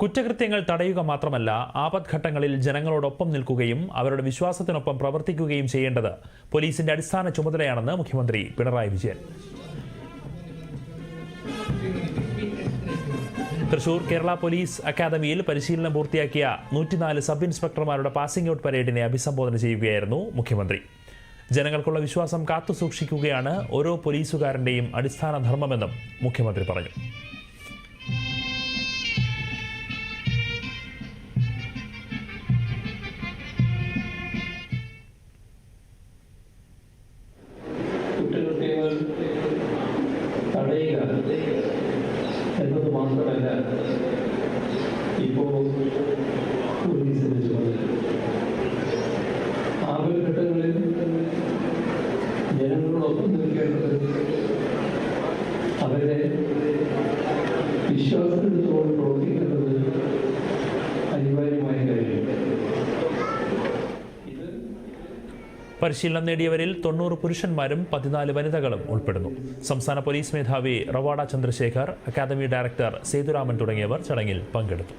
കുറ്റകൃത്യങ്ങൾ തടയുക മാത്രമല്ല ആപത്ഘട്ടങ്ങളിൽ ജനങ്ങളോടൊപ്പം നിൽക്കുകയും അവരുടെ വിശ്വാസത്തിനൊപ്പം പ്രവർത്തിക്കുകയും ചെയ്യേണ്ടത് പോലീസിന്റെ അടിസ്ഥാന ചുമതലയാണെന്ന് മുഖ്യമന്ത്രി പിണറായി വിജയൻ. തൃശൂർ കേരള പോലീസ് അക്കാദമിയിൽ പരിശീലനം പൂർത്തിയാക്കിയ നൂറ്റിനാല് സബ് ഇൻസ്പെക്ടർമാരുടെ പാസിംഗ് ഔട്ട് പരേഡിനെ അഭിസംബോധന ചെയ്യുകയായിരുന്നു മുഖ്യമന്ത്രി. ജനങ്ങൾക്കുള്ള വിശ്വാസം കാത്തുസൂക്ഷിക്കുകയാണ് ഓരോ പോലീസുകാരന്റെയും അടിസ്ഥാന ധർമ്മമെന്നും മുഖ്യമന്ത്രി പറഞ്ഞു. കുറ്റകൃത്യങ്ങൾ തടയുക എന്നത് മാത്രമല്ല ഇപ്പോൾ പോലീസിന്റെ ചുമതല ആപൽഘട്ടങ്ങളിൽ ജനങ്ങളോടൊപ്പം നിൽക്കേണ്ടത് അവരെ വിശ്വാസത്തോട് പ്രവർത്തിക്കേണ്ടത് പരിശീലനം നേടിയവരിൽ തൊണ്ണൂറ് പുരുഷന്മാരും പതിനാല് വനിതകളും ഉൾപ്പെടുന്നു. സംസ്ഥാന പോലീസ് മേധാവി റവാഡ ചന്ദ്രശേഖർ അക്കാദമി ഡയറക്ടർ സേതുരാമൻ തുടങ്ങിയവർ ചടങ്ങിൽ പങ്കെടുത്തു.